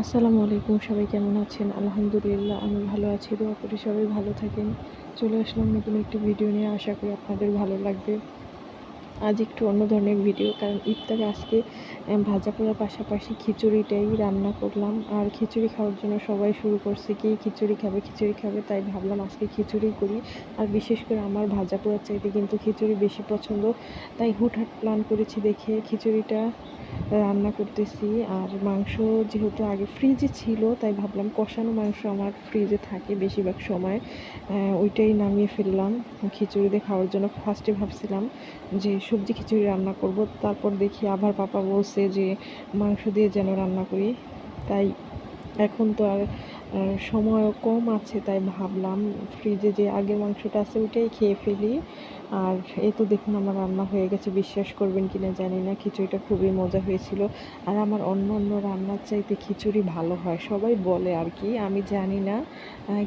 আসসালামু আলাইকুম, সবাই কেমন আছেন? আলহামদুলিল্লাহ, আমি ভালো আছি। দোয়া করি সবাই ভালো থাকেন। চলে আসলাম নতুন একটি ভিডিও নিয়ে। আশা করি আপনাদের ভালো লাগবে। আজ একটু অন্য ধরনের ভিডিও, কারণ ইফতারে আজকে ভাজা পোড়ার পাশাপাশি খিচুড়িটাই রান্না করলাম। আর খিচুড়ি খাওয়ার জন্য সবাই শুরু করছে কি, খিচুড়ি খাবে খিচুড়ি খাবে, তাই ভাবলাম আজকে খিচুড়ি করি। আর বিশেষ করে আমার ভাজা পোড়ার চাইতে কিন্তু খিচুড়ি বেশি পছন্দ। তাই হুটহাট প্ল্যান করেছি দেখে খিচুড়িটা রান্না করতেছি। আর মাংস যেহেতু আগে ফ্রিজে ছিল, তাই ভাবলাম কষানো মাংস আমার ফ্রিজে থাকে বেশিরভাগ সময়। ওইটাই নামিয়ে ফেললাম। খিচুড়িতে খাওয়ার জন্য ফার্স্টে ভাবছিলাম যে সবজি খিচুড়ি রান্না করব। তারপর দেখি আবার পাপা বলছে যে মাংস দিয়ে যেন রান্না করি। তাই এখন তো আর সময়ও কম আছে, তাই ভাবলাম ফ্রিজে যে আগের মাংসটা আছে ওইটাই খেয়ে ফেলি। আর এই তো দেখুন আমার রান্না হয়ে গেছে, বিশ্বাস করবেন কি না জানি না, খিচুড়িটা খুবই মজা হয়েছিল। আর আমার অন্য অন্য রান্নার চাইতে খিচুড়ি ভালো হয়, সবাই বলে আর কি, আমি জানি না।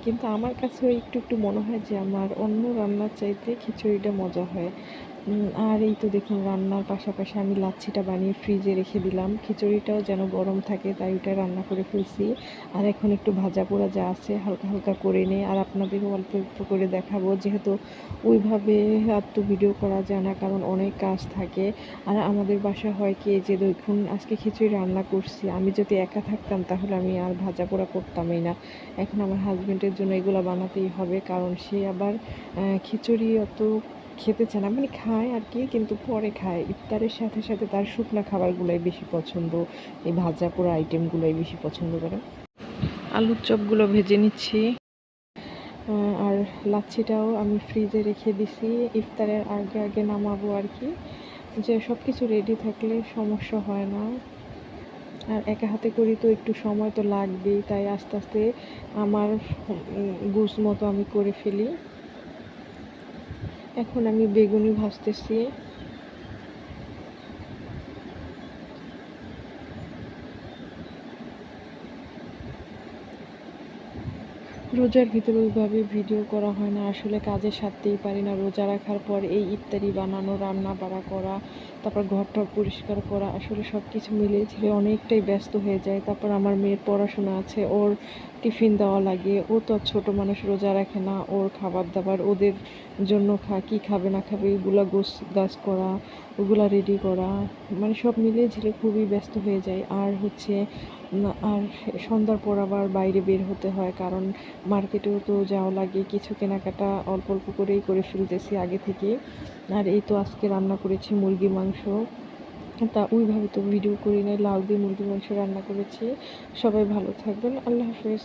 কিন্তু আমার কাছেও একটু একটু মনে হয় যে আমার অন্য রান্নার চাইতে খিচুড়িটা মজা হয়। আর এই তো দেখুন রান্নার পাশাপাশি আমি লাচ্ছিটা বানিয়ে ফ্রিজে রেখে দিলাম। খিচুড়িটাও যেন গরম থাকে, তাই ওটা রান্না করে ফেলছি। আর এখন একটু ভাজা পোড়া যা আছে হালকা হালকা করে নিই আর আপনাদেরও অল্প অল্প করে দেখাবো, যেহেতু ওইভাবে আর তো ভিডিও করা যায় না, কারণ অনেক কাজ থাকে। আর আমাদের বাসা হয় কি যে দেখুন, আজকে খিচুড়ি রান্না করছি। আমি যদি একা থাকতাম, তাহলে আমি আর ভাজা পোড়া করতামই না। এখন আমার হাজব্যান্ডের জন্য এগুলো বানাতেই হবে, কারণ সে আবার খিচুড়ি অত খেতে চায় না। মানে খায় আর কি, কিন্তু পরে খায়। ইফতারের সাথে সাথে তার শুকনো খাবারগুলোই বেশি পছন্দ। এই ভাজা পোড়া আইটেমগুলোই বেশি পছন্দ করে। আলুর চপগুলো ভেজে নিচ্ছি। আর লাচ্ছিটাও আমি ফ্রিজে রেখে দিছি। ইফতারের আগে আগে নামাবো আর কি। যে সব কিছু রেডি থাকলে সমস্যা হয় না। আর একা হাতে করি তো একটু সময় তো লাগবেই। তাই আস্তে আস্তে আমার বুঝ মতো আমি করে ফেলি। এখন আমি বেগুনি ভাজতেছি। রোজার ভিতরে ওইভাবে ভিডিও করা হয় না। আসলে কাজের সারতেই পারি না। রোজা রাখার পর এই ইফতারি বানানো রান্না বাড়া করা তারপর ঘরটা পরিষ্কার করা, আসলে সব কিছু মিলিয়ে ঝিলে অনেকটাই ব্যস্ত হয়ে যায়। তারপর আমার মেয়ের পড়াশোনা আছে, ওর টিফিন দেওয়া লাগে, ও তো ছোটো মানুষ, রোজা রাখে না, ওর খাবার দাবার ওদের জন্য খা, কী খাবে, না খাবে, এগুলো গোস, গাছ করা, ওগুলা রেডি করা মানে সব মিলিয়ে ঝিলে খুবই ব্যস্ত হয়ে যায়। আর হচ্ছে আর সন্ধ্যার পর আবার বাইরে বের হতে হয়, কারণ মার্কেটেও তো যাওয়া লাগে, কিছু কেনাকাটা অল্প অল্প করেই করে ফেলতেছি আগে থেকে। আর এই তো আজকে রান্না করেছি মুরগির মাংস। তা ওইভাবে তো ভিডিও করি নাই, লাউ দিয়ে মুরগির মাংস রান্না করেছি। সবাই ভালো থাকবেন, আল্লাহ হাফেজ।